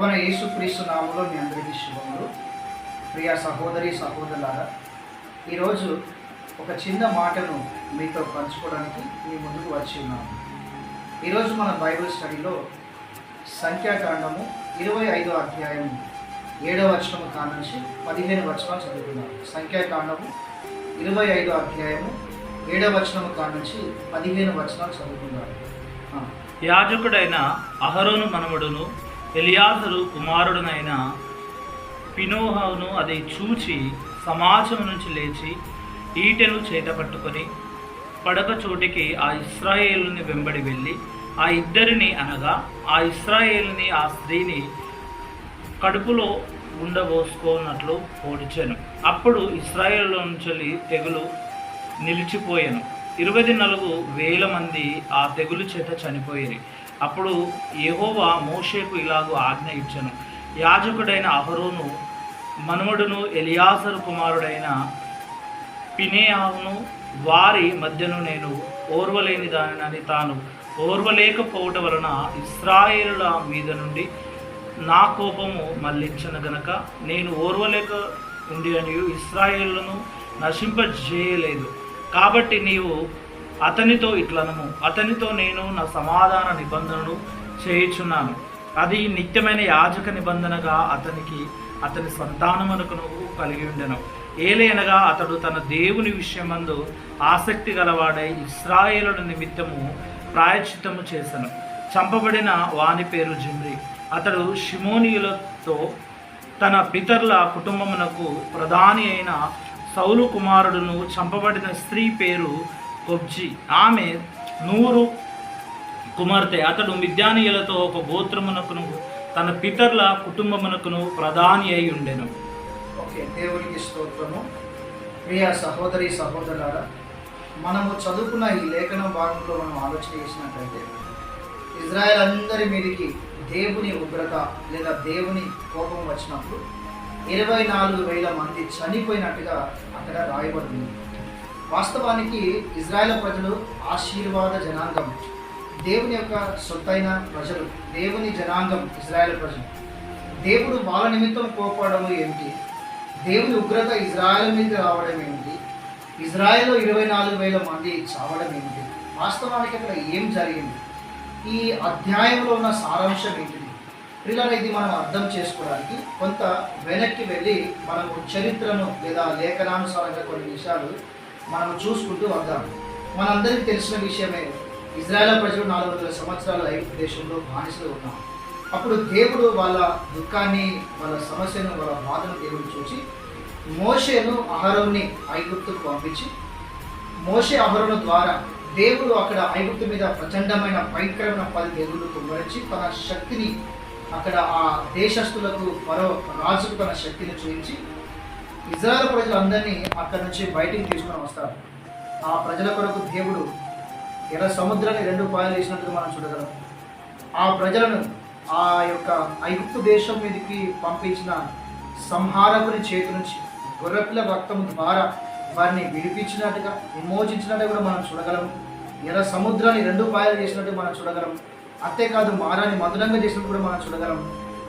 ప్రభున యేసుక్రీస్తు నామంలో మీ అందరికీ శుభములు. ప్రియ సహోదరి సహోదరులారా ఈరోజు ఒక చిన్న మాటను మీతో పంచుకోవడానికి మీ ముందుకు వచ్చి ఉన్నాను. ఈరోజు మన బైబిల్ స్టడీలో సంఖ్యాకాండము ఇరవై ఐదో అధ్యాయం ఏడవ వచనము కానుంచి పదిహేను వచనాలు చదువుకున్నాం సంఖ్యాకాండము ఇరవై ఐదో అధ్యాయము ఏడవ వచనము కానుంచి పదిహేను వచనాలు చదువుకున్నారు యాజకుడైన అహరోను మనవడును ఎలియాజరు కుమారుడునైన పినోహను అది చూచి సమాజం నుంచి లేచి ఈటెను చేత పట్టుకొని పడక చోటికి ఆ ఇస్రాయేలుని వెంబడి వెళ్ళి ఆ ఇద్దరిని అనగా ఆ ఇస్రాయేల్ని ఆ స్త్రీని కడుపులో ఉండబోసుకున్నట్లు ఓడిచాను అప్పుడు ఇస్రాయేల్లో నుంచి తెగులు నిలిచిపోయాను. ఇరవై నాలుగు వేల మంది ఆ తెగులు చేత చనిపోయారు. అప్పుడు యహోవా మోషేకు ఇలాగూ ఆజ్ఞ ఇచ్చాను. యాజకుడైన అహరోను మనుమడును ఎలియాసరు కుమారుడైన పినేయాను వారి మధ్యను నేను ఓర్వలేని దానినని తాను ఓర్వలేకపోవటం వలన ఇస్రాయేలుల మీద నుండి నా కోపము మళ్ళించను గనక నేను ఓర్వలేక ఉండి అని ఇస్రాయేళ్ళను నశింపజేయలేదు. కాబట్టి నీవు అతనితో ఇట్లనము అతనితో నేను నా సమాధాన నిబంధనను చేయుచున్నాను. అది నిత్యమైన యాజక నిబంధనగా అతనికి అతని సంతానమునకును కలిగి ఉండెను. ఏలైనగా అతడు తన దేవుని విషయమందు ఆసక్తి గలవాడై ఇస్రాయేలుల నిమిత్తము ప్రాయశ్చిత్తము చేసెను. చంపబడిన వాని పేరు జిమ్రి. అతడు షిమోనియులతో తన పితరుల కుటుంబమునకు ప్రధాని అయిన సౌలు కుమారుడును చంపబడిన స్త్రీ పేరు కొబ్జి. ఆమె నూరు కుమార్తె. అతడు మిద్యానీయులతో ఒక గోత్రమునకును తన పితరుల కుటుంబమునకును ప్రధాని అయి ఉండెను. ఓకే దేవునికి స్తోత్రము. ప్రియ సహోదరి సహోదరులారా మనము చదువుకున్న ఈ లేఖన భాగంలో మనం ఆలోచన చేసినట్లయితే ఇజ్రాయెల్ అందరి మీదకి దేవుని ఉగ్రత లేదా దేవుని కోపం వచ్చినప్పుడు ఇరవై నాలుగు వేల మంది చనిపోయినట్టుగా అక్కడ రాయబడింది. వాస్తవానికి ఇజ్రాయెల్ ప్రజలు ఆశీర్వాద జనాంగం. దేవుని యొక్క సొత్తైన ప్రజలు దేవుని జనాంగం ఇజ్రాయెల్ ప్రజలు. దేవుడు వాళ్ళ నిమిత్తం కోపడము ఏమిటి? దేవుని ఉగ్రత ఇజ్రాయెల్ మీద రావడం ఏమిటి? ఇజ్రాయెల్లో ఇరవై నాలుగు వేల మంది చావడం ఏమిటి? వాస్తవానికి అక్కడ ఏం జరిగింది? ఈ అధ్యాయంలో ఉన్న సారాంశం ఏంటిది? పిల్లలు ఇది మనం అర్థం చేసుకోవడానికి కొంత వెనక్కి వెళ్ళి మనము చరిత్రను లేదా లేఖనానుసారంగా కొన్ని విషయాలు మనం చూసుకుంటూ వద్దాం. మనందరికీ తెలిసిన విషయమే ఇజ్రాయెల్ ప్రజలు నాలుగు వందల సంవత్సరాల ఐదు దేశంలో బానిసలు ఉన్నాం. అప్పుడు దేవుడు వాళ్ళ దుఃఖాన్ని వాళ్ళ సమస్యను వాళ్ళ బాధను దేవుడు చూసి మోషేను అహరోన్ని ఐగుప్తుకు పంపించి మోషే అహరోను ద్వారా దేవుడు అక్కడ ఐగుప్తు మీద ప్రచండమైన భయంకరమైన పది దేవుళ్ళు కుమ్మరించి తన శక్తిని అక్కడ ఆ దేశస్తులకు మరో రాజుకు తన శక్తిని చూపించి ఇజ్రాయల్ ప్రజలందరినీ అక్కడి నుంచి బయటికి తీసుకొని వస్తారు. ఆ ప్రజల కొరకు దేవుడు ఎర్ర సముద్రాన్ని రెండు పాయలు వేసినట్లు మనం చూడగలం. ఆ ప్రజలను ఆ యొక్క ఐగుప్తు దేశం మీదకి పంపించిన సంహారకుని చేతి నుంచి గొర్రెపిల్ల రక్తం ద్వారా వారిని విడిపించినట్టుగా విమోచించినట్టు కూడా మనం చూడగలం. ఎర్ర సముద్రాన్ని రెండు పాయలు చేసినట్టు మనం చూడగలం. అంతేకాదు మారాన్ని మధురంగా చేసినట్టు కూడా మనం చూడగలం.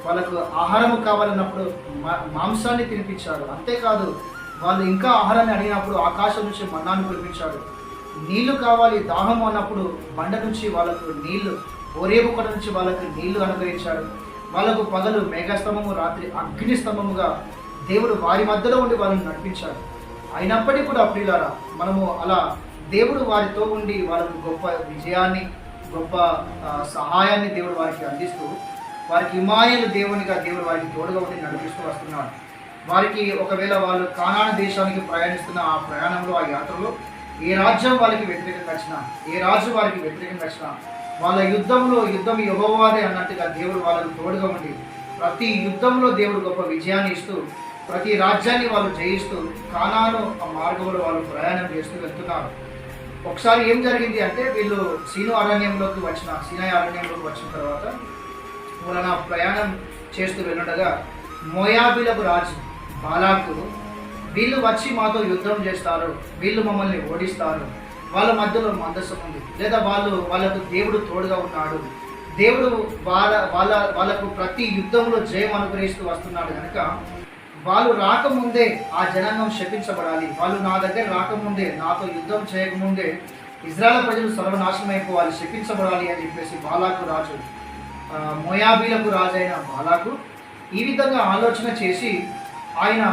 వాళ్ళకు ఆహారం కావాలన్నప్పుడు మా- మాంసాన్ని తినిపించాడు. అంతేకాదు వాళ్ళు ఇంకా ఆహారాన్ని అడిగినప్పుడు ఆకాశం నుంచి మన్నాన్ని కురిపించాడు. నీళ్ళు కావాలి దాహం అన్నప్పుడు బండ నుంచి వాళ్ళకు నీళ్ళు ఓరేపు కొండ నుంచి వాళ్ళకు నీళ్ళు అనుగ్రహించాడు. వాళ్ళకు పగలు మేఘస్తంభము రాత్రి అగ్ని స్తంభముగా దేవుడు వారి మధ్యలో ఉండి వాళ్ళని నడిపించాడు. అయినప్పటికీ కూడా ప్రియులారా మనము అలా దేవుడు వారితో ఉండి వాళ్ళకు గొప్ప విజయాన్ని గొప్ప సహాయాన్ని దేవుడు వారికి అందిస్తూ వారికి హిమాయలు దేవునిగా దేవుడు వారికి తోడుగా ఉండి నడిపిస్తూ వస్తున్నాడు. వారికి ఒకవేళ వాళ్ళు కానాన దేశానికి ప్రయాణిస్తున్న ఆ ప్రయాణంలో ఆ యాత్రలో ఏ రాజ్యం వాళ్ళకి వ్యతిరేకంగా వచ్చినా ఏ రాజు వారికి వ్యతిరేకంగా వచ్చినా వాళ్ళ యుద్ధంలో యుద్ధం యహోవాదే అన్నట్టుగా దేవుడు వాళ్ళకు తోడుగా ఉండి ప్రతి యుద్ధంలో దేవుడు గొప్ప విజయాన్ని ఇస్తూ ప్రతి రాజ్యాన్ని వాళ్ళు జయిస్తూ కానాను ఆ మార్గంలో వాళ్ళు ప్రయాణం చేస్తూ వెళ్తున్నారు. ఒకసారి ఏం జరిగింది అంటే వీళ్ళు సీను అరణ్యంలోకి వచ్చిన సీనాయ అరణ్యంలోకి వచ్చిన తర్వాత వలన ప్రయాణం చేస్తూ వెళ్ళుండగా మొయాబిలకు రాజు బాలాకు వీళ్ళు వచ్చి మాతో యుద్ధం చేస్తారు వీళ్ళు మమ్మల్ని ఓడిస్తారు వాళ్ళ మధ్యలో మందసం ఉంది లేదా వాళ్ళు వాళ్ళకు దేవుడు తోడుగా ఉన్నాడు దేవుడు వాళ్ళ వాళ్ళ వాళ్ళకు ప్రతి యుద్ధంలో జయం అనుగ్రహిస్తూ వస్తున్నాడు కనుక వాళ్ళు రాకముందే ఆ జనాంగం శపించబడాలి. వాళ్ళు నా దగ్గర రాకముందే నాతో యుద్ధం చేయకముందే ఇజ్రాయల్ ప్రజలు సర్వనాశనం అయిపోవాలి శపించబడాలి అని చెప్పేసి బాలాకు రాజు మొయాబీలకు రాజైన బాలాకు ఈ విధంగా ఆలోచన చేసి ఆయన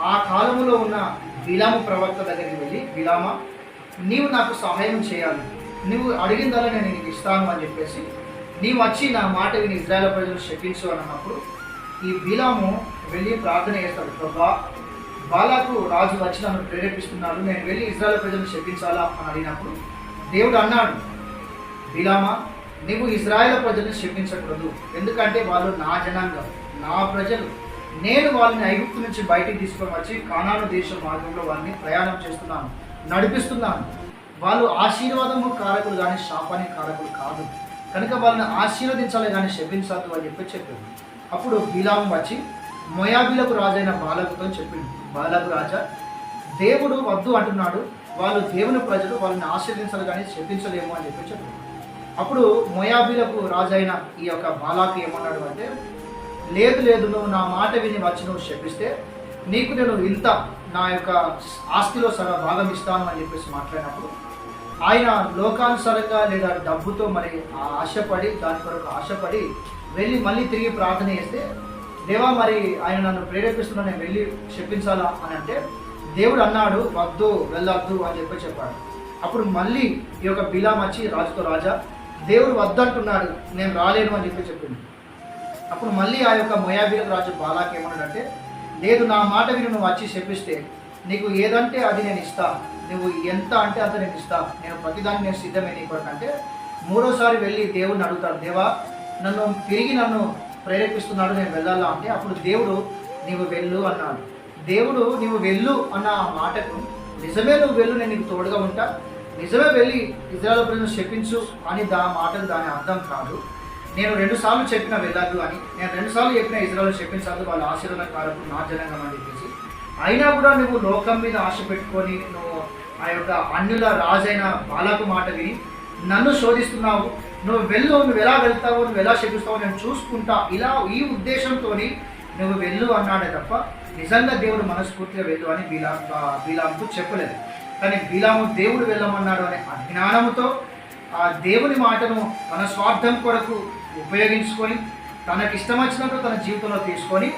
ఆ కాలంలో ఉన్న బిలాము ప్రవక్త దగ్గరికి వెళ్ళి బిలామ నీవు నాకు సహాయం చేయాలి. నువ్వు అడిగిందల్లా నేను నీకు ఇస్తాను అని చెప్పేసి నీవు వచ్చి నా మాట విని ఇజ్రాయల్ ప్రజలు శపించు అని అన్నప్పుడు ఈ బిలాము వెళ్ళి ప్రార్థన చేస్తాడు ప్రభా బాలాకు రాజు వచ్చి నన్ను ప్రేరేపిస్తున్నాడు. నేను వెళ్ళి ఇజ్రాయల్ ప్రజలను శపించాలా? అని అడిగినప్పుడు దేవుడు అన్నాడు బిలామా నీవు ఇజ్రాయెల్ ప్రజలను శపించకూడదు ఎందుకంటే వాళ్ళు నా జనాంగం నా ప్రజలు. నేను వాళ్ళని ఐగుప్తు నుంచి బయటికి తీసుకొని వచ్చి కానాను దేశం మార్గంలో వాళ్ళని ప్రయాణం చేస్తున్నాను నడిపిస్తున్నాను. వాళ్ళు ఆశీర్వాదము కారకులు కానీ శాపానికి కారకులు కాదు. కనుక వాళ్ళని ఆశీర్వదించాలి కానీ శపించద్దు అని చెప్పి చెప్పాడు. అప్పుడు బిలాము వచ్చి మొయాబీలకు రాజైన బాలకుతో చెప్పిండు. బాలకు రాజా దేవుడు వద్దు అంటున్నాడు. వాళ్ళు దేవుని ప్రజలు వాళ్ళని ఆశీర్వదించాలి కానీ శపించలేము అని చెప్పి చెప్పాడు. అప్పుడు మొయాబీలకు రాజైన ఈ యొక్క బాలాకు ఏమన్నాడు అంటే లేదు లేదు నువ్వు నా మాట విని వచ్చి నువ్వు శపిస్తే నీకు నేను ఇంత నా యొక్క ఆస్తిలో సగం భాగం ఇస్తాను అని చెప్పేసి మాట్లాడినప్పుడు ఆయన లోకానుసారంగా లేదా డబ్బుతో మరి ఆశపడి దాని కొరకు ఆశపడి వెళ్ళి మళ్ళీ తిరిగి ప్రార్థన చేస్తే దేవా మరి ఆయన నన్ను ప్రేరేపిస్తున్నా నేను వెళ్ళి చెప్పించాలా అని అంటే దేవుడు అన్నాడు వద్దు వెళ్ళొద్దు అని చెప్పి చెప్పాడు. అప్పుడు మళ్ళీ ఈ యొక్క బిలాం వచ్చి రాజుతో రాజా దేవుడు వద్దంటున్నాడు నేను రాలేను అని చెప్పి చెప్పింది. అప్పుడు మళ్ళీ ఆ యొక్క మొయాబీల రాజు బాలాకి ఏమన్నాడంటే లేదు నా మాట విని నువ్వు వచ్చి చెప్పిస్తే నీకు ఏదంటే అది నేను ఇస్తా. నువ్వు ఎంత అంటే అంత నేను ఇస్తా. నేను ప్రతిదాన్ని నేను సిద్ధమే నీ కొరకు. అంటే మూడోసారి వెళ్ళి దేవుడిని అడుగుతాడు దేవా నన్ను తిరిగి నన్ను ప్రేరేపిస్తున్నాడు నేను వెళ్ళాలా? అంటే అప్పుడు దేవుడు నీవు వెళ్ళు అన్నాడు. దేవుడు నీవు వెళ్ళు అన్న ఆ మాటకు నిజమే నువ్వు వెళ్ళు నేను నీకు తోడుగా ఉంటా. నిజమే వెళ్ళి ఇజ్రాయల్ ప్రజలను శపించు అని దా మాటలు దాని అర్థం కాదు. నేను రెండు సార్లు చెప్పిన వెళ్ళద్దు అని. నేను రెండు సార్లు చెప్పిన ఇజ్రాయల్ చెప్పించాలి వాళ్ళ ఆశీర్వాద కారకు నా జనంగా అని చెప్పేసి. అయినా కూడా నువ్వు లోకం మీద ఆశ పెట్టుకొని నువ్వు ఆ యొక్క అన్యుల రాజైన బాలకు మాట విని నన్ను శోధిస్తున్నావు. నువ్వు వెళ్ళు నువ్వు ఎలా వెళ్తావు నువ్వు ఎలా శపిస్తావు నేను చూసుకుంటా. ఇలా ఈ ఉద్దేశంతో నువ్వు వెళ్ళు అన్నాడే తప్ప నిజంగా దేవుడు మనస్ఫూర్తిగా వెళ్ళు అని బీలా బీలాంకు చెప్పలేదు. కానీ బిలాము దేవుడు వెళ్ళమన్నాడు అనే అజ్ఞానముతో ఆ దేవుని మాటను తన స్వార్థం కొరకు ఉపయోగించుకొని తనకి ఇష్టం వచ్చినట్టు తన జీవితంలో తీసుకొని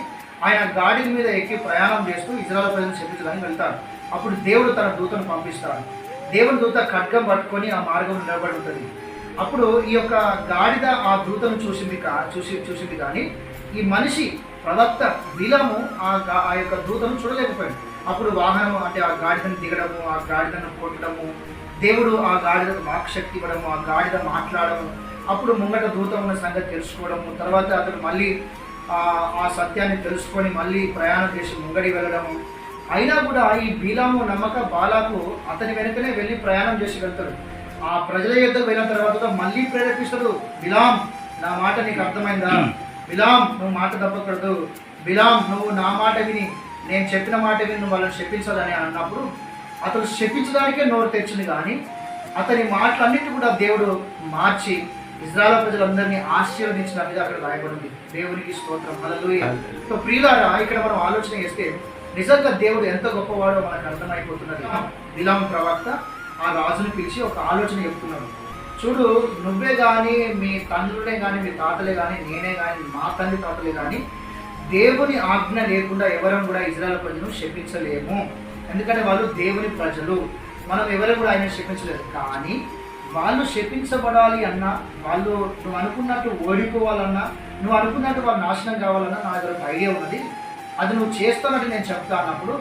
ఆయన గాడి మీద ఎక్కి ప్రయాణం చేస్తూ ఇజ్రాయల్ ప్రజలు చెప్పించడానికి వెళ్తాడు. అప్పుడు దేవుడు తన దూతను పంపిస్తాడు. దేవుని దూత ఖడ్గం పట్టుకొని ఆ మార్గం నిలబడి ఉంటుంది. అప్పుడు ఈ యొక్క గాడిద ఆ దూతను చూసింది కా చూసి చూసింది కానీ ఈ మనిషి ప్రవక్త బిలము ఆ ఆ యొక్క దూతను చూడలేకపోయింది అప్పుడు వాహనం అంటే ఆ గాడిదను దిగడము ఆ గాడిదను కొట్టడము దేవుడు ఆ గాడిదకు వాక్శక్తి ఇవ్వడము ఆ గాడిద మాట్లాడము అప్పుడు ముంగట దూత ఉన్న సంగతి తెలుసుకోవడము తర్వాత అతను మళ్ళీ ఆ సత్యాన్ని తెలుసుకొని మళ్ళీ ప్రయాణం చేసి ముంగడి వెళ్ళడము. అయినా కూడా ఈ బీలాము నమ్మక బాలాకు అతని వెనుకనే వెళ్ళి ప్రయాణం చేసి వెళ్తాడు. ఆ ప్రజల యొద్దకు వెళ్ళిన తర్వాత కూడా మళ్ళీ ప్రేరేపిస్తాడు. బిలాం నా మాట నీకు అర్థమైందా? బిలాం నువ్వు మాట తప్పకూడదు. బిలాం నువ్వు నా మాట విని నేను చెప్పిన మాట విని వాళ్ళని శపించాలని అన్నప్పుడు అతను శపించడానికే నోరు తెచ్చింది కానీ అతని మాటలన్నిటి కూడా దేవుడు మార్చి ఇజ్రాయల్ ప్రజలందరినీ ఆశీర్వదించినట్టుగా అక్కడ రాయబడింది. దేవునికి స్తోత్రం. హల్లెలూయా. సో ప్రియులారా ఇక్కడ మనం ఆలోచన చేస్తే నిజంగా దేవుడు ఎంత గొప్పవాడో మనకు అర్థమైపోతున్నది. బిలాం ప్రవక్త ఆ రాజుని పిలిచి ఒక ఆలోచన చెప్తున్నాడు. చూడు నువ్వే కానీ మీ తండ్రులే కానీ మీ తాతలే కానీ నేనే కానీ మా తండ్రి తాతలే కానీ దేవుని ఆజ్ఞ లేకుండా ఎవరం కూడా ఇజ్రాయల్ ప్రజలను శపించలేము. ఎందుకంటే వాళ్ళు దేవుని ప్రజలు. మనం ఎవరు కూడా ఆయన శపించలేదు. కానీ వాళ్ళు శపించబడాలి అన్నా వాళ్ళు నువ్వు అనుకున్నట్టు ఓడిపోవాలన్నా నువ్వు అనుకున్నట్టు వాళ్ళు నాశనం కావాలన్నా నా దగ్గర ఒక ఐడియా ఉన్నది. అది నువ్వు చేస్తానంటే నేను చెప్తా అన్నప్పుడు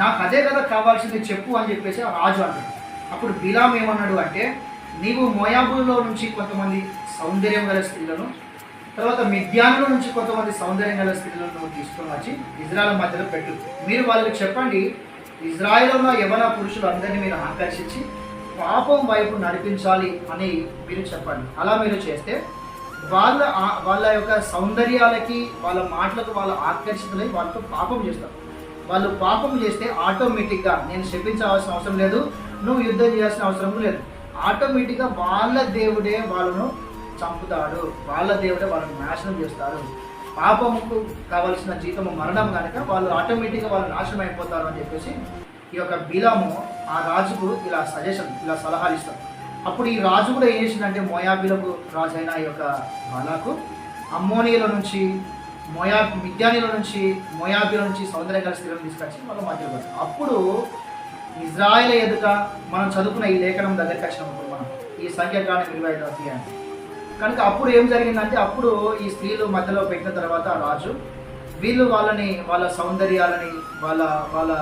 నాకు అదే కదా కావాల్సింది చెప్పు అని చెప్పేసి రాజు అన్నాడు అప్పుడు బిలాం ఏమన్నాడు అంటే నీవు మోయాబుల్లో నుంచి కొంతమంది సౌందర్యం గల స్త్రీలను తర్వాత మిద్యాన్లో నుంచి కొంతమంది సౌందర్యం గల స్త్రీలను తీసుకొని వచ్చి ఇజ్రాయల్ మధ్యలో పెట్టు. మీరు వాళ్ళకి చెప్పండి ఇజ్రాయెల్ ఉన్న యవన పురుషులు అందరినీ మీరు ఆకర్షించి పాపం వైపు నడిపించాలి అని మీరు చెప్పండి. అలా మీరు చేస్తే వాళ్ళ వాళ్ళ యొక్క సౌందర్యాలకి వాళ్ళ మాటలకు వాళ్ళ ఆకర్షితులై వాళ్ళతో పాపం చేస్తారు. వాళ్ళు పాపం చేస్తే ఆటోమేటిక్గా నేను శపించాల్సిన అవసరం లేదు నువ్వు యుద్ధం చేయాల్సిన అవసరం లేదు. ఆటోమేటిక్గా వాళ్ళ దేవుడే వాళ్ళను చంపుతాడు. వాళ్ళ దేవుడే వాళ్ళని నాశనం చేస్తాడు. పాపముకు కావలసిన జీతము మరణం కనుక వాళ్ళు ఆటోమేటిక్గా వాళ్ళు నాశనం అయిపోతారు అని చెప్పేసి ఈ యొక్క బిలాము ఆ రాజుకు ఇలా సజెషన్ ఇలా సలహాలు ఇస్తారు అప్పుడు ఈ రాజు కూడా ఏం చేసిందంటే మోయాబిలకు రాజు అయిన ఈ యొక్క బాలాకు అమ్మోనియల నుంచి మోయా మిద్యానీల నుంచి మోయాబిల నుంచి సౌందర్య స్థిరం తీసుకొచ్చి వాళ్ళ మధ్యలో అప్పుడు ఇజ్రాయెల్ ఎదుట మనం చదువుకున్న ఈ లేఖనం దగ్గరికి వచ్చినప్పుడు మనం ఈ సంఖ్యాకాలం ఇరవై ఐదు అధ్యాయం కనుక అప్పుడు ఏం జరిగిందంటే అప్పుడు ఈ స్త్రీలు మధ్యలో పెట్టిన తర్వాత రాజు వీళ్ళు వాళ్ళని వాళ్ళ సౌందర్యాలని వాళ్ళ వాళ్ళ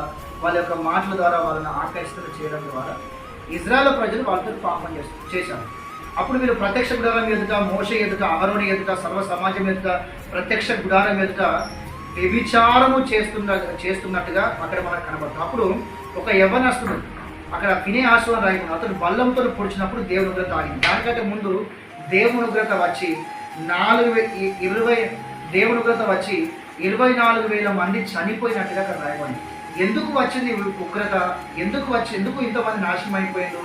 వాళ్ళ యొక్క మాటల ద్వారా వాళ్ళని ఆకర్షణ చేయడం ద్వారా ఇజ్రాయల్ ప్రజలు వాళ్ళతో పాపం చేస్తారు చేశారు. అప్పుడు వీళ్ళు ప్రత్యక్ష గుడారం ఎదుట మోస ఎదుట అహరోని ఎదుట సర్వ సమాజం ఎదుట ప్రత్యక్ష గుడారం ఎదుట వ్యభిచారము చేస్తున్న చేస్తున్నట్టుగా అక్కడ మనకు కనబడుతుంది. అప్పుడు ఒక యవనస్తుడు అక్కడ వినే ఆశ్రమం రాయకుండా అతను బల్లంతో పొడిచినప్పుడు దేవుడు తాగింది. దానికంటే ముందు దేవుని ఉగ్రత వచ్చి నాలుగు వే ఇరవై దేవుని ఉగ్రత వచ్చి ఇరవై నాలుగు వేల మంది చనిపోయినట్టుగా అక్కడ రాయబడింది. ఎందుకు వచ్చింది ఉగ్రత? ఎందుకు వచ్చి ఎందుకు ఇంతమంది నాశనం అయిపోయారు?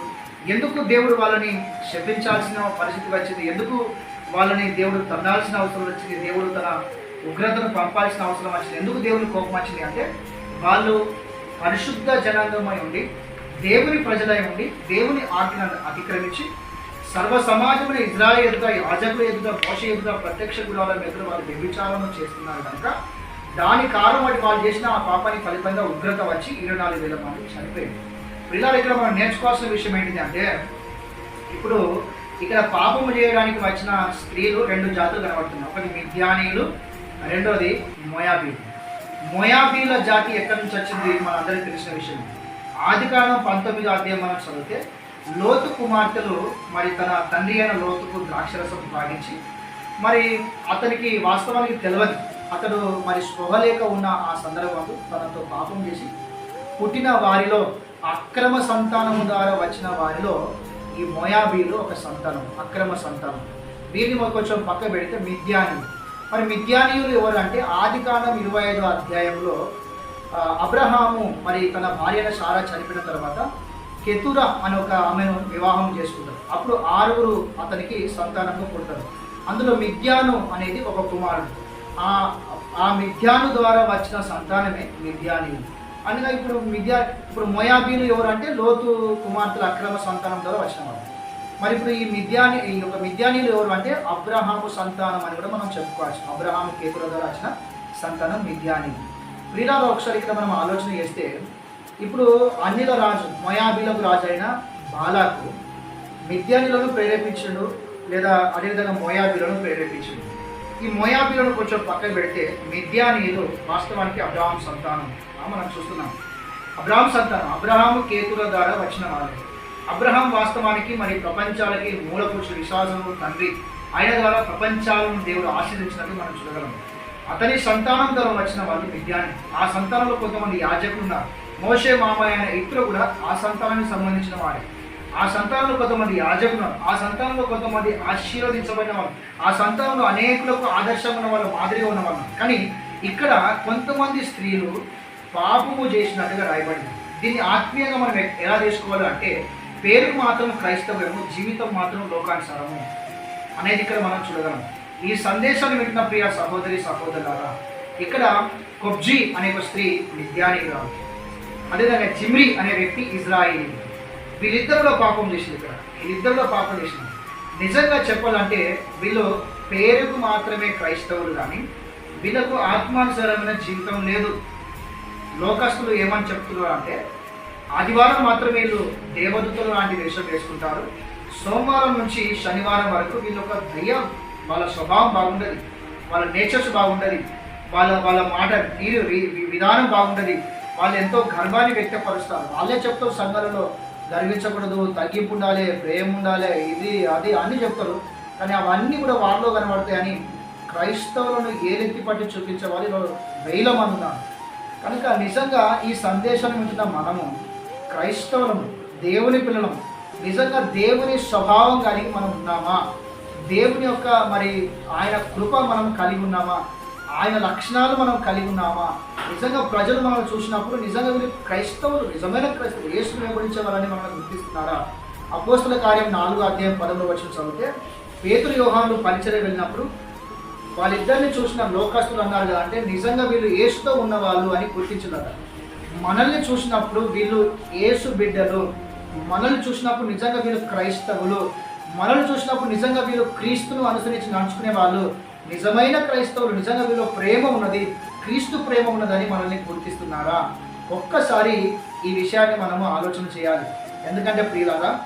ఎందుకు దేవుడు వాళ్ళని శపించాల్సిన పరిస్థితి వచ్చింది? ఎందుకు వాళ్ళని దేవుడు తందాల్సిన అవసరం వచ్చింది? దేవుడు తన ఉగ్రతను పంపాల్సిన అవసరం వచ్చింది? ఎందుకు దేవుని కోపం వచ్చింది అంటే వాళ్ళు పరిశుద్ధ జనాంగమై ఉండి దేవుని ప్రజలై ఉండి దేవుని ఆజ్ఞను అతిక్రమించి సర్వ సమాజమున ఇజ్రాయల్ ఎదుట యాజకుల ఎదుట మోస ఎదుట ప్రత్యక్ష గుడాల ఎదుట వాళ్ళు వ్యభిచారము చేస్తున్నారు కనుక దాని కారణం వాటి వాళ్ళు చేసిన ఆ పాపానికి ఫలితంగా ఉగ్రత వచ్చి ఇరవై నాలుగు వేల మంది చనిపోయింది పిల్లలు ఇక్కడ మనం నేర్చుకోవాల్సిన విషయం ఏంటిది అంటే ఇప్పుడు ఇక్కడ పాపము చేయడానికి వచ్చిన స్త్రీలు రెండు జాతులు కనబడుతున్నాయి. ఒకటి మిథ్యానీయులు రెండోది మోయాబీలు. మోయాబీల జాతి ఎక్కడి నుంచి వచ్చింది? మనందరికీ తెలిసిన విషయం. ఆది కాలం పంతొమ్మిదో అధ్యాయం మనం చదివితే లోతు కుమార్తెలు మరి తన తండ్రి అయిన లోతుకు ద్రాక్షరసం తాగించి మరి అతనికి వాస్తవానికి తెలియదు అతడు మరి స్పృహ ఉన్న ఆ సందర్భంలో తనతో పాపం చేసి పుట్టిన వారిలో అక్రమ సంతానము ద్వారా వచ్చిన వారిలో ఈ మొయాబీలు ఒక సంతానం అక్రమ సంతానం. వీరిని కొంచెం పక్క పెడితే మిథ్యానీయులు మరి మిథ్యానీయులు ఎవరు అంటే ఆది కాలం ఇరవై ఐదో అధ్యాయంలో అబ్రహాము మరి తన భార్య సారా చనిపోయిన తర్వాత కెతుర అనే ఒక ఆమెను వివాహం చేసుకుంటారు. అప్పుడు ఆరుగురు అతనికి సంతానంగా పుడతారు అందులో మిథ్యాను అనేది ఒక కుమారుడు. ఆ ఆ మిథ్యాను ద్వారా వచ్చిన సంతానమే మిథ్యానీయులు అనగా ఇప్పుడు మిథ్యా ఇప్పుడు మొయాబీలు ఎవరు అంటే లోతు కుమార్తెల అక్రమ సంతానం ద్వారా వచ్చిన వాళ్ళు. మరి ఇప్పుడు ఈ మిథ్యాని ఈ యొక్క మిథ్యానీయులు ఎవరు అంటే అబ్రహాము సంతానం అని కూడా మనం చెప్పుకోవచ్చు. అబ్రహాము కేతుల ద్వారా వచ్చిన సంతానం మిథ్యాని. ప్రియులారా ఒకసారి ఇక్కడ మనం ఆలోచన చేస్తే ఇప్పుడు అన్నిల రాజు మొయాబీలకు రాజు అయిన బాలాకు మిథ్యానిలను ప్రేరేపించడు లేదా అదేవిధంగా మోయాబీలను ప్రేరేపించడు ఈ మోయాబీలను కొంచెం పక్కన పెడితే మిథ్యానీయులు వాస్తవానికి అబ్రాహం సంతానం. మనం చూస్తున్నాం. అబ్రాహం సంతానం అబ్రహాము కేతుల ద్వారా వచ్చిన వాళ్ళు. అబ్రహాం వాస్తవానికి మరి ప్రపంచాలకి మూలపురుషుడు విశ్వాసము తండ్రి. ఆయన ద్వారా ప్రపంచాలను దేవుడు ఆశీర్వించినట్టు మనం చూడగలం. అతని సంతానం ద్వారా వచ్చిన వాళ్ళు విద్యాని ఆ సంతానంలో కొంతమంది యాజకులు ఉన్నారు. మోషే మామయ్య అనే ఇతరులు కూడా ఆ సంతానానికి సంబంధించిన వాడే ఆ సంతానంలో కొంతమంది యాజకులు ఆ సంతానంలో కొంతమంది ఆశీర్వదించబడిన వాళ్ళు ఆ సంతానంలో అనేకులకు ఆదర్శం ఉన్న వాళ్ళు మాదిరిగా ఉన్నవాళ్ళు కానీ ఇక్కడ కొంతమంది స్త్రీలు పాపము చేసినట్టుగా రాయబడింది. దీన్ని ఆత్మీయంగా మనం ఎలా చేసుకోవాలి అంటే పేరు మాత్రం క్రైస్తవము జీవితం మాత్రం లోకానుసారము అనేది ఇక్కడ మనం చూడగలం. ఈ సందేశాన్ని వింటున్న ప్రియ సహోదరి సహోదరులారా ఇక్కడ కొబ్జీ అనే ఒక స్త్రీ విద్యానిరాలు అదేవిధంగా జిమ్రి అనే వ్యక్తి ఇజ్రాయిల్. వీళ్ళిద్దరిలో పాపం చేసింది ఇక్కడ. వీళ్ళిద్దరిలో పాపం చేసింది. నిజంగా చెప్పాలంటే వీళ్ళు పేరుకు మాత్రమే క్రైస్తవులు కానీ వీళ్ళకు ఆత్మానుసారమైన జీవితం లేదు. లోకస్తులు ఏమని చెప్తున్నారు అంటే ఆదివారం మాత్రమే వీళ్ళు దేవదూతలు లాంటి వేషం వేసుకుంటారు. సోమవారం నుంచి శనివారం వరకు వీళ్ళ ఒక దయ్యం. వాళ్ళ స్వభావం బాగుండదు. వాళ్ళ నేచర్స్ బాగుండదు. వాళ్ళ వాళ్ళ మాట తీరు విధానం బాగుంటుంది వాళ్ళు ఎంతో గర్వాన్ని వ్యక్తపరుస్తారు. వాళ్ళే చెప్తారు సంఘాలలో గర్వించకూడదు తగ్గింపు ఉండాలి ప్రేమ ఉండాలి ఇది అది అన్నీ చెప్తారు. కానీ అవన్నీ కూడా వాళ్ళలో కనబడతాయని క్రైస్తవులను ఏలెత్తి పట్టి చూపించే వాళ్ళు వేల మంది ఉన్నారు. కనుక నిజంగా ఈ సందేశాన్ని వింటున్న మనము క్రైస్తవులము దేవుని పిల్లలము నిజంగా దేవుని స్వభావం కలిగి మనం ఉన్నామా? దేవుని యొక్క మరి ఆయన కృప మనం కలిగి ఉన్నామా? ఆయన లక్షణాలు మనం కలిగి ఉన్నామా? నిజంగా ప్రజలు మనం చూసినప్పుడు నిజంగా వీళ్ళు క్రైస్తవులు నిజమైన క్రైస్తవులు యేసును వెంబడించేవారని మనం గుర్తిస్తున్నారా? అపోస్తుల కార్యం నాలుగు అధ్యాయం పదమూడు వచ్చిన చదివితే పేతురు వ్యూహాలు పరిచయం వెళ్ళినప్పుడు వాళ్ళిద్దరిని చూసిన లోకస్తులు అన్నారు కదా అంటే నిజంగా వీళ్ళు ఏసుతో ఉన్నవాళ్ళు అని గుర్తించున్నారు మనల్ని చూసినప్పుడు వీళ్ళు ఏసు బిడ్డలు. మనల్ని చూసినప్పుడు నిజంగా వీళ్ళు క్రైస్తవులు. మనల్ని చూసినప్పుడు నిజంగా వీళ్ళు క్రీస్తును అనుసరించి నడుచుకునే వాళ్ళు నిజమైన క్రైస్తవులు నిజంగా వీళ్ళు ప్రేమ ఉన్నది క్రీస్తు ప్రేమ ఉన్నదని మనల్ని గుర్తిస్తున్నారా? ఒక్కసారి ఈ విషయాన్ని మనము ఆలోచన చేయాలి. ఎందుకంటే ప్రియులారా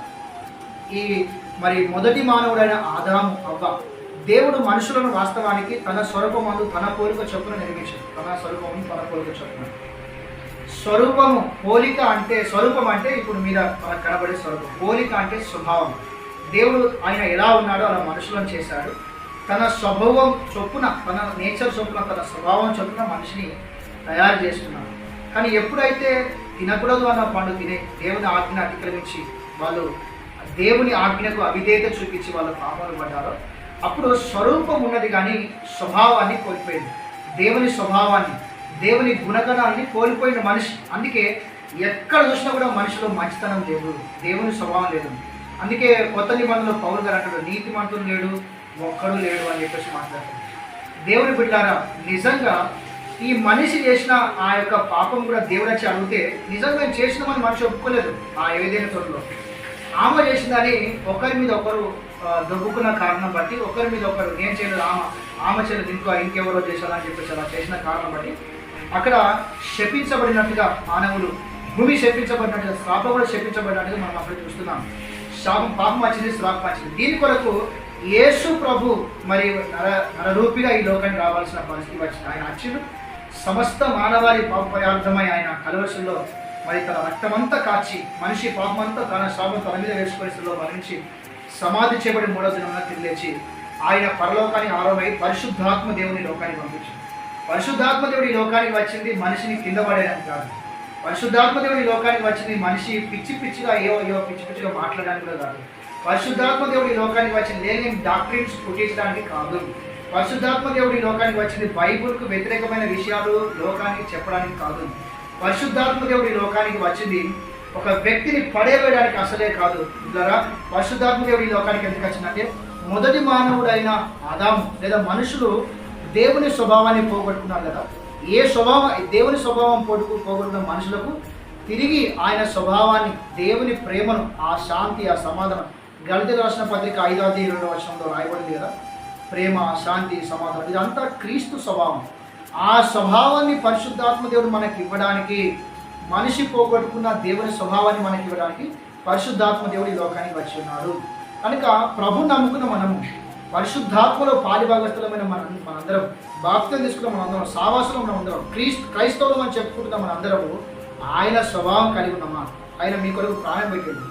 ఈ మరి మొదటి మానవుడైన ఆదాము అవ్వ దేవుడు మనుషులను వాస్తవానికి తన స్వరూపమందు తన పోలిక చొప్పున నిర్మించాడు. తన స్వరూపము తన పోలిక చొప్పున. స్వరూపము పోలిక అంటే స్వరూపం అంటే ఇప్పుడు మీద మనకు కనబడే స్వరూపం. పోలిక అంటే స్వభావం. దేవుడు ఆయన ఎలా ఉన్నాడో అలా మనుషులను చేశాడు. తన స్వభావం చొప్పున తన నేచర్ చొప్పున తన స్వభావం చొప్పున మనిషిని తయారు చేస్తున్నారు. కానీ ఎప్పుడైతే తినకూడదు అన్న పండు తినే దేవుని ఆజ్ఞ అతిక్రమించి వాళ్ళు దేవుని ఆజ్ఞకు అవిధేయత చూపించి వాళ్ళు పాపలు పడ్డారో అప్పుడు స్వరూపం ఉన్నది కానీ స్వభావాన్ని కోల్పోయింది. దేవుని స్వభావాన్ని దేవుని గుణగణాన్ని కోల్పోయిన మనిషి. అందుకే ఎక్కడ చూసినా కూడా మనిషిలో మంచితనం లేదు దేవుని స్వభావం లేదు. అందుకే కొత్త నిబంధనలో పౌరు గారు అంటాడు నీతి మంతులు లేడు ఒక్కడు లేడు అని చెప్పేసి మాట్లాడతాడు దేవుని బిడ్డారా నిజంగా ఈ మనిషి చేసిన ఆ యొక్క పాపం కూడా దేవుడు వచ్చి అడిగితే నిజంగా మేము చేసినామని మనిషి ఒప్పుకోలేదు. ఆ ఏదైనా చోటులో ఆమె చేసిందని ఒకరి మీద ఒకరు దొబ్బుకున్న కారణం బట్టి ఒకరి మీద ఒకరు నేను చేయలేదు ఆమె ఆమె చేయలేదు ఇంకో ఇంకెవరో చేశారని చెప్పేసి అలా చేసిన కారణం బట్టి అక్కడ శపించబడినట్టుగా మానవులు భూమి శపించబడినట్టుగా శ్రాపం కూడా శపించబడినట్టుగా మనం అక్కడ చూస్తున్నాం. శాపం పాపం వచ్చింది శ్రాపం వచ్చింది. దీని కొరకు యేసు ప్రభు మరి నర నరరూపిగా ఈ లోకానికి రావాల్సిన పరిస్థితి వచ్చింది ఆయన వచ్చిండు. సమస్త మానవాళి పాప ఆయన కలవసుల్లో మరి తన రక్తమంతా కాచి మనిషి పాపమంతా తన శాపం తన మీద వేసుకొని మరణించి సమాధి చేయబడి మూడో దినమున తిరిగి ఆయన పరలోకానికి ఆరోమై పరిశుద్ధాత్మ దేవుని లోకానికి పంపించింది పరిశుద్ధాత్మ దేవుడి ఈ లోకానికి వచ్చింది మనిషిని కింద పడేయడానికి కాదు. పరిశుద్ధాత్మ దేవుడు ఈ లోకానికి వచ్చింది మనిషి పిచ్చి పిచ్చిగా ఏవో ఏవో పిచ్చి పిచ్చిగా మాట్లాడడానికి కూడా కాదు. పరిశుద్ధాత్మ దేవుడి లోకానికి వచ్చింది. నేను డాక్టరీన్స్ పుట్టించడానికి కాదు. పరిశుద్ధాత్మ దేవుడి లోకానికి వచ్చింది. బైబుల్కు వ్యతిరేకమైన విషయాలు లోకానికి చెప్పడానికి కాదు. పరిశుద్ధాత్మ దేవుడి లోకానికి వచ్చింది. ఒక వ్యక్తిని పడేవేయడానికి అసలే కాదు. ద్వారా పరిశుద్ధాత్మ దేవుడి లోకానికి ఎందుకు వచ్చిందంటే మొదటి మానవుడైన ఆదాము లేదా మనుషులు దేవుని స్వభావాన్ని పోగొట్టుకున్నారు కదా. ఏ స్వభావం దేవుని స్వభావం పోటుకు పోగొట్టుకున్న మనుషులకు తిరిగి ఆయన స్వభావాన్ని దేవుని ప్రేమను ఆ శాంతి ఆ సమాధానం గణిత రాసిన పత్రిక ఐదవది రెండవ వర్షంలో రాయబడింది కదా. ప్రేమ శాంతి సమాధానం ఇదంతా క్రీస్తు స్వభావం. ఆ స్వభావాన్ని పరిశుద్ధాత్మ దేవుడు మనకి ఇవ్వడానికి మనిషి పోగొట్టుకున్న దేవుని స్వభావాన్ని మనకి ఇవ్వడానికి పరిశుద్ధాత్మ దేవుడు ఈ లోకానికి వచ్చి ఉన్నాడు. కనుక ప్రభు నమ్ముకున్న మనము పరిశుద్ధాత్మలో పాలిభాగస్థులమైన మన మనందరం బాప్తం తీసుకున్న మనందరం సావాసంలో మనందరం క్రీస్తు క్రైస్తవులు అని చెప్పుకుంటున్న మనందరము ఆయన స్వభావం కలిగి ఉన్నామా? ఆయన మీ కొరకు ప్రాణం పెట్టింది.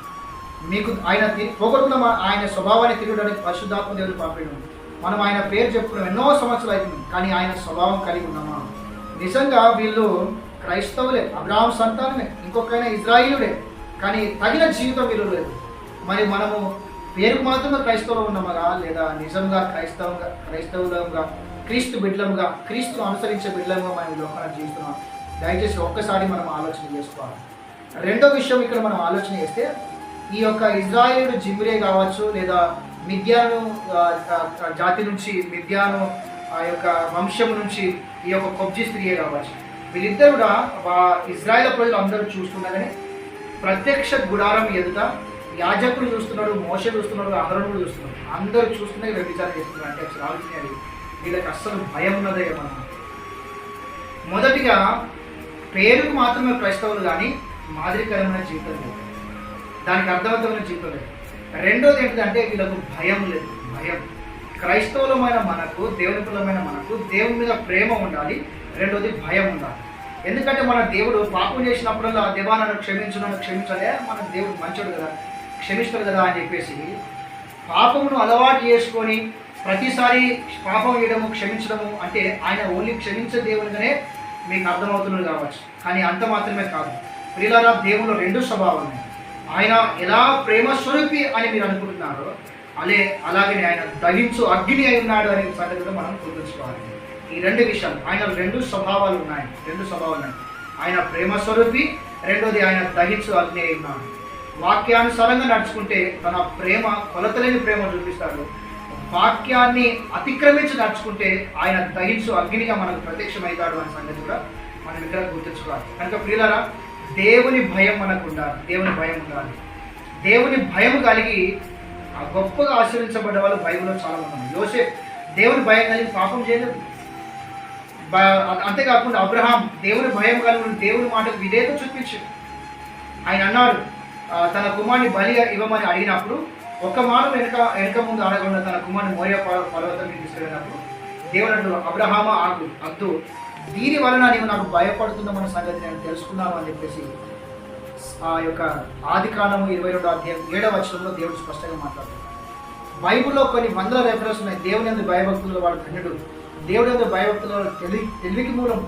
మీకు ఆయన పోగొట్టుకున్న ఆయన స్వభావాన్ని తిరగడానికి పరిశుద్ధాత్మ దేవుడు పంపడం. మనం ఆయన పేరు చెప్పుకున్నాం ఎన్నో సంవత్సరాలు అవుతుంది కానీ ఆయన స్వభావం కలిగి ఉన్నామా? నిజంగా వీళ్ళు క్రైస్తవులే అబ్రాహం సంతానమే ఇంకొకైనా ఇజ్రాయిలుడే. కానీ తగిన జీవితం వీళ్ళు లేదు. మరి మనము పేరుకు మాత్రమే క్రైస్తవులు ఉన్నామా? లేదా నిజంగా క్రైస్తవంగా క్రైస్తవులంగా క్రీస్తు బిడ్డలంగా క్రీస్తును అనుసరించే బిడ్డలంగా మనం లోకాన్ని జీవిస్తున్నాం? దయచేసి ఒక్కసారి మనం ఆలోచన చేసుకోవాలి. రెండో విషయం ఇక్కడ మనం ఆలోచన చేస్తే ఈ యొక్క ఇజ్రాయేల్ జిమ్రే కావచ్చు లేదా మిథ్యాను జాతి నుంచి మిథ్యాను ఆ యొక్క వంశం నుంచి ఈ యొక్క కొబ్జీ స్త్రీయే కావచ్చు. వీళ్ళిద్దరు కూడా వా- ప్రజలు అందరూ చూస్తుండగానే ప్రత్యక్ష గుడారం ఎదుట యాజకుడు చూస్తున్నాడు మోస చూస్తున్నాడు అహరణుడు చూస్తున్నాడు అందరూ చూస్తూనే వ్యభిచారం చేస్తున్నారు. అంటే అసలు ఆలోచన వీళ్ళకి అస్సలు భయం ఉన్నదే ఏమన్నా? మొదటిగా పేరుకు మాత్రమే క్రైస్తవులు కానీ మాదిరికరమైన జీవితం లేదు. దానికి అర్థవంతమైన జీవితం లేదు. రెండోది ఏంటంటే వీళ్ళకు భయం లేదు. భయం. క్రైస్తవులమైన మనకు దేవుని కులమైన మనకు దేవుని మీద ప్రేమ ఉండాలి. రెండోది భయం ఉండాలి. ఎందుకంటే మన దేవుడు పాపం చేసినప్పుడల్లా దేవా నన్ను క్షమించు నన్ను క్షమించలే మన దేవుడు మంచోడు కదా క్షమిస్తాడు కదా అని చెప్పేసి పాపమును అలవాటు చేసుకొని ప్రతిసారి పాపం చేయడము క్షమించడము అంటే ఆయన ఓన్లీ క్షమించే దేవునిగానే మీకు అర్థమవుతున్నది కావచ్చు. కానీ అంత మాత్రమే కాదు. ప్రియులారా దేవుళ్ళు రెండు స్వభావాలు ఉన్నాయి. ఆయన ఎలా ప్రేమ స్వరూపి అని మీరు అనుకుంటున్నారో అలే అలాగే ఆయన దహించు అగ్ని అయి ఉన్నాడు అనే సంగతి కూడా మనం గుర్తుంచుకోవాలి. ఈ రెండు విషయాలు ఆయన రెండు స్వభావాలు ఉన్నాయి రెండు స్వభావాలు ఉన్నాయి. ఆయన ప్రేమ స్వరూపి రెండోది ఆయన దహించు అగ్ని అయి ఉన్నాడు. వాక్యానుసారంగా నడుచుకుంటే తన ప్రేమ కొలతలేని ప్రేమ చూపిస్తాడు. వాక్యాన్ని అతిక్రమించి నడుచుకుంటే ఆయన దహించు అగ్నిగా మనకు ప్రత్యక్షమవుతాడు అనే సంగతి కూడా మనం ఇక్కడ గుర్తుంచుకోవాలి. కనుక ప్రియులరా దేవుని భయం మనకు ఉండాలి దేవుని భయం ఉండాలి. దేవుని భయం కలిగి ఆ గొప్పగా ఆశీర్వించబడ్డ వాళ్ళు బైబిల్లో చాలా మంది ఉన్నారు. యోసే దేవుని భయం కలిగి పాపం చేయలేదు. అంతేకాకుండా అబ్రహాం దేవుని భయం కలిగి దేవుని మాటకు విధేయత చూపించు. ఆయన అన్నాడు తన కుమారుని బలి ఇవ్వమని అడిగినప్పుడు ఒక్క మాట వెనుక వెనుక ముందు అడగకుండా తన కుమారుని మోయ పర్వతం తీసుకెళ్ళినప్పుడు దేవుడు అంటాడు అబ్రహామ ఆకు అద్దు దీని వలన నీవు నాకు భయపడుతున్నామన్న సంగతి నేను తెలుసుకున్నాను అని చెప్పేసి ఆ యొక్క ఆది కాలము ఇరవై రెండో అధ్యాయం ఏడవ వచనంలో దేవుడు స్పష్టంగా మాట్లాడుతున్నాడు. బైబిల్లో కొన్ని వందల రెఫరెన్స్ ఉన్నాయి. దేవుని ఎందుకు భయభక్తులు వాడు ధన్యుడు. దేవుడి ఎందుకు భయభక్తుల తెలివి తెలివికి మూలం.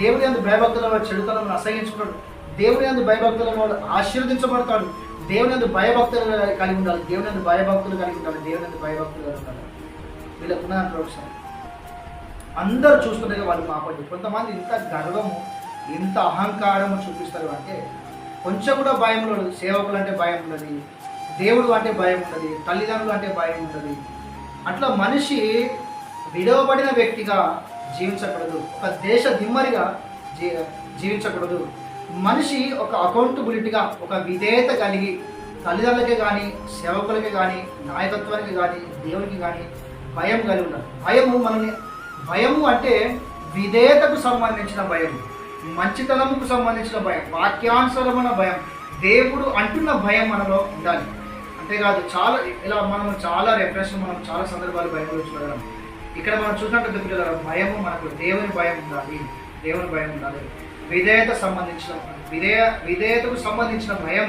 దేవుడి అందు భయభక్తుల వాడు చెడుతనం అసహించుకున్నాడు దేవుని ఎందుకు భయభక్తుల వాడు ఆశీర్వదించబడతాడు. దేవుని ఎందుకు భయభక్తులు కలిగి ఉండాలి. దేవుని ఎందుకు భయభక్తులు కలిగి ఉండాలి. దేవుని ఎందుకు భయభక్తులు కలిగి ఉండాలి. వీళ్ళకు ప్రొఫెసర్? అందరూ చూస్తుండగా వాళ్ళు మాపడి కొంతమంది ఇంత గర్వము ఇంత అహంకారము చూపిస్తారు అంటే కొంచెం కూడా భయం ఉండదు. సేవకులు అంటే భయం ఉండదు. దేవుడు అంటే భయం ఉండదు. తల్లిదండ్రులు అంటే భయం ఉంటుంది అట్లా మనిషి విడవబడిన వ్యక్తిగా జీవించకూడదు. ఒక దేశ దిమ్మరిగా జీ జీవించకూడదు. మనిషి ఒక అకౌంటబిలిటీగా ఒక విధేయత కలిగి తల్లిదండ్రులకి కానీ సేవకులకి కానీ నాయకత్వానికి కానీ దేవునికి కానీ భయం కలిగి ఉండాలి. భయము మనల్ని భయము అంటే విధేయతకు సంబంధించిన భయం మంచితనముకు సంబంధించిన భయం వాక్యానుసరమైన భయం. దేవుడు అంటున్న భయం మనలో ఉండాలి. అంతేకాదు చాలా ఇలా మనం చాలా రెఫరెన్స్ మనం చాలా సందర్భాలు బైబిల్లో చూడగలం. ఇక్కడ మనం చూసినట్టు పిల్లల భయము మనకు దేవుని భయం ఉండాలి. దేవుని భయం ఉండాలి. విధేయత సంబంధించిన విధేయ విధేయతకు సంబంధించిన భయం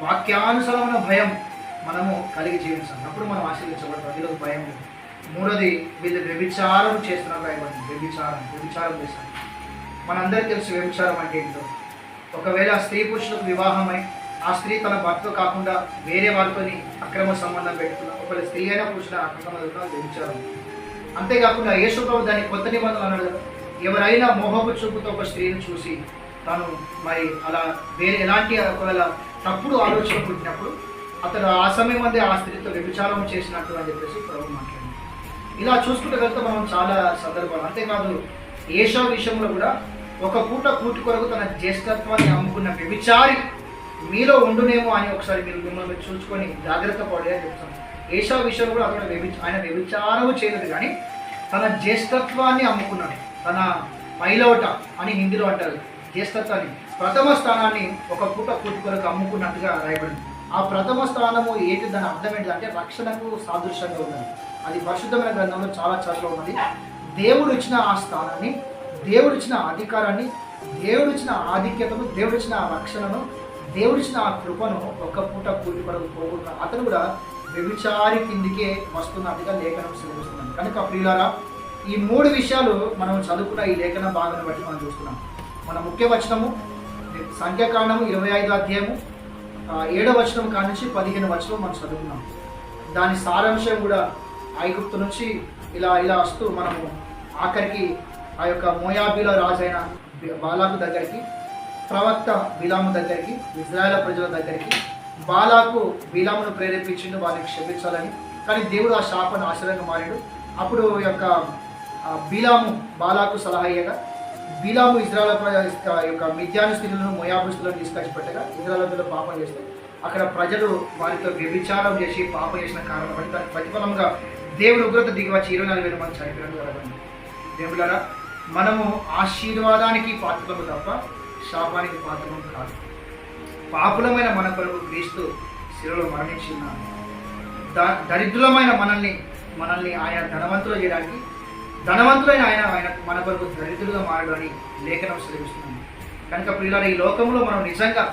వాక్యానుసరమైన భయం మనము కలిగి జీవించాలి. అప్పుడు మనం ఆశీర్వించబడతాం ఈరోజు భయం ఉంది. మూడోది వీళ్ళు వ్యభిచారం చేస్తున్నారు భయపడింది వ్యభిచారం వ్యభిచారం చేస్తారు మనందరికీ తెలుసు వ్యభిచారం అంటే ఏంటో. ఒకవేళ స్త్రీ పురుషులకు వివాహమై ఆ స్త్రీ తన భర్త కాకుండా వేరే వారితోని అక్రమ సంబంధం పెట్టుకున్న ఒకవేళ స్త్రీ అయినా పురుషుల అక్రమ వ్యభిచారం. అంతేకాకుండా యేసుప్రభు దాని కొత్త నిబంధనలు అన్నాడు ఎవరైనా మోహపు చూపుతో ఒక స్త్రీని చూసి తను మరి అలా వేరే ఎలాంటి ఒకవేళ తప్పుడు ఆలోచన పుట్టినప్పుడు అతను ఆ సమయం మధ్య ఆ స్త్రీతో వ్యభిచారం చేసినట్టు అని చెప్పేసి ప్రభు మాట్లాడింది ఇలా చూసుకుంటే కనుక మనం చాలా సందర్భాలు అంతేకాదు ఏషో విషయంలో కూడా ఒక పూట కూటి కొరకు తన జ్యేష్ఠత్వాన్ని అమ్ముకున్న వ్యభిచారి మీలో ఉండునేమో అని ఒకసారి మీరు మిమ్మల్ని చూసుకొని జాగ్రత్త పడే అని చెప్తాను ఏషో విషయంలో కూడా అతను వ్యభి ఆయన వ్యభిచారము చేయలేదు కానీ తన జ్యేష్ఠత్వాన్ని అమ్ముకున్నాడు. తన పైలోట అని హిందీలో అంటారు. జ్యేష్ఠత్వాన్ని ప్రథమ స్థానాన్ని ఒక పూట కూటి కొరకు అమ్ముకున్నట్టుగా రాయబడింది. ఆ ప్రథమ స్థానము ఏంటి దాని అర్థం ఏంటి అంటే రక్షణకు సాదృశ్యంగా ఉన్నది. అది పరిశుద్ధమైన గ్రంథంలో చాలా చోట్ల ఉన్నది. దేవుడు ఇచ్చిన ఆ స్థానాన్ని దేవుడు ఇచ్చిన అధికారాన్ని దేవుడు ఇచ్చిన ఆధిక్యతను దేవుడు ఇచ్చిన ఆ రక్షణను దేవుడు ఇచ్చిన ఆ కృపను ఒక్క పూట కూలి పడకు పోకుండా అతను కూడా వ్యభిచారి కిందికే వస్తున్నట్టుగా లేఖనం సెలవిస్తున్నాను కనుక ప్రియులారా ఈ మూడు విషయాలు మనం చదువుకున్న ఈ లేఖన భాగాన్ని బట్టి మనం చూస్తున్నాం. మన ముఖ్య వచనము సంఖ్యాకాండము ఇరవై ఐదు అధ్యాయము ఏడవ వచనం కానించి పదిహేను వచనం మనం చదువుకున్నాం. దాని సారాంశం కూడా ఐగుప్తు నుంచి ఇలా ఇలా వస్తూ మనము ఆఖరికి ఆ యొక్క మోయాబీల రాజైన బాలాకు దగ్గరికి ప్రవక్త బిలాము దగ్గరికి ఇజ్రాయల ప్రజల దగ్గరికి బాలాకు బిలామును ప్రేరేపించిండు వారికి క్షమించాలని. కానీ దేవుడు ఆ శాపను ఆశ్చర్యంగా మారాడు. అప్పుడు యొక్క బీలాము బాలాకు సలహా ఇయ్యగా బిలాము ఇజ్రాయల్ యొక్క మిథ్యాను స్త్రీలను మొయాబు స్త్రీలను తీసుకొచ్చి పెట్టగా ఇజ్రాయల్ పాపం చేస్తే అక్కడ ప్రజలు వారితో వ్యభిచారం చేసి పాపం చేసిన కారణం బట్టి దానికి ప్రతిఫలంగా దేవుడు ఉగ్రత దిగివచ్చి ఇరవై నాలుగు వేల మంది చనిపోయినట్టు కలగండి దేవులారా మనము ఆశీర్వాదానికి పాత్రము తప్ప శాపానికి పాత్రము కాదు. పాపులమైన మన కొరకు క్రీస్తు శిలలో మరణించిన ద- దరిద్రులమైన మనల్ని మనల్ని ఆయన ధనవంతులు చేయడానికి ధనవంతులైన ఆయన ఆయన మన కొరకు దరిద్రులుగా మారడు అని లేఖనం సెలవిస్తుంది. కనుక పిల్లలు ఈ లోకంలో మనం నిజంగా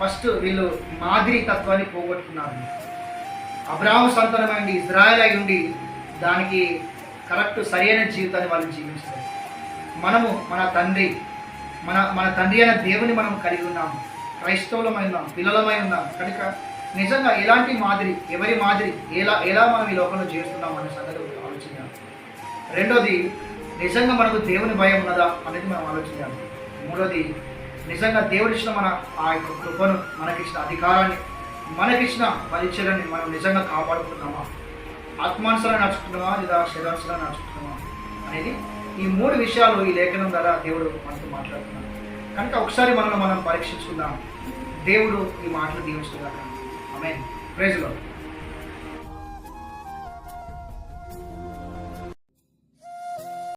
ఫస్ట్ వీళ్ళు మాదిరి తత్వాన్ని పోగొట్టుకున్నారు. అబ్రాహ్మ సంతానమైంది ఇజ్రాయల్ అయి ఉండి దానికి కరెక్ట్ సరైన జీవితాన్ని వాళ్ళు జీవిస్తారు మనము మన తండ్రి మన మన తండ్రి అయిన దేవుని మనం కలిగి ఉన్నాం. క్రైస్తవులమై ఉన్నాం పిల్లలమై ఉన్నాం. కనుక నిజంగా ఎలాంటి మాదిరి ఎవరి మాదిరి ఎలా ఎలా మనం ఈ లోకంలో జీవిస్తున్నాం అనే సంగతి రెండోది నిజంగా మనకు దేవుని భయం ఉన్నదా అనేది మనం ఆలోచించాలి. మూడోది నిజంగా దేవుడిచ్చిన మన ఆ యొక్క కృపను మనకిచ్చిన అధికారాన్ని మనకిచ్చిన పరిచయాన్ని మనం నిజంగా కాపాడుకుంటున్నామా? ఆత్మానుసరంగా నడుచుకుంటున్నామా లేదా శరీరానుసరంగా నడుచుకుంటున్నామా అనేది ఈ మూడు విషయాలు ఈ లేఖనం ద్వారా దేవుడు మనతో మాట్లాడుతున్నాడు. కనుక ఒకసారి మనల్ని మనం పరీక్షించుకుందాం. దేవుడు ఈ మాటలు దీవిస్తున్నాడు ఆమె ప్రైజ్లో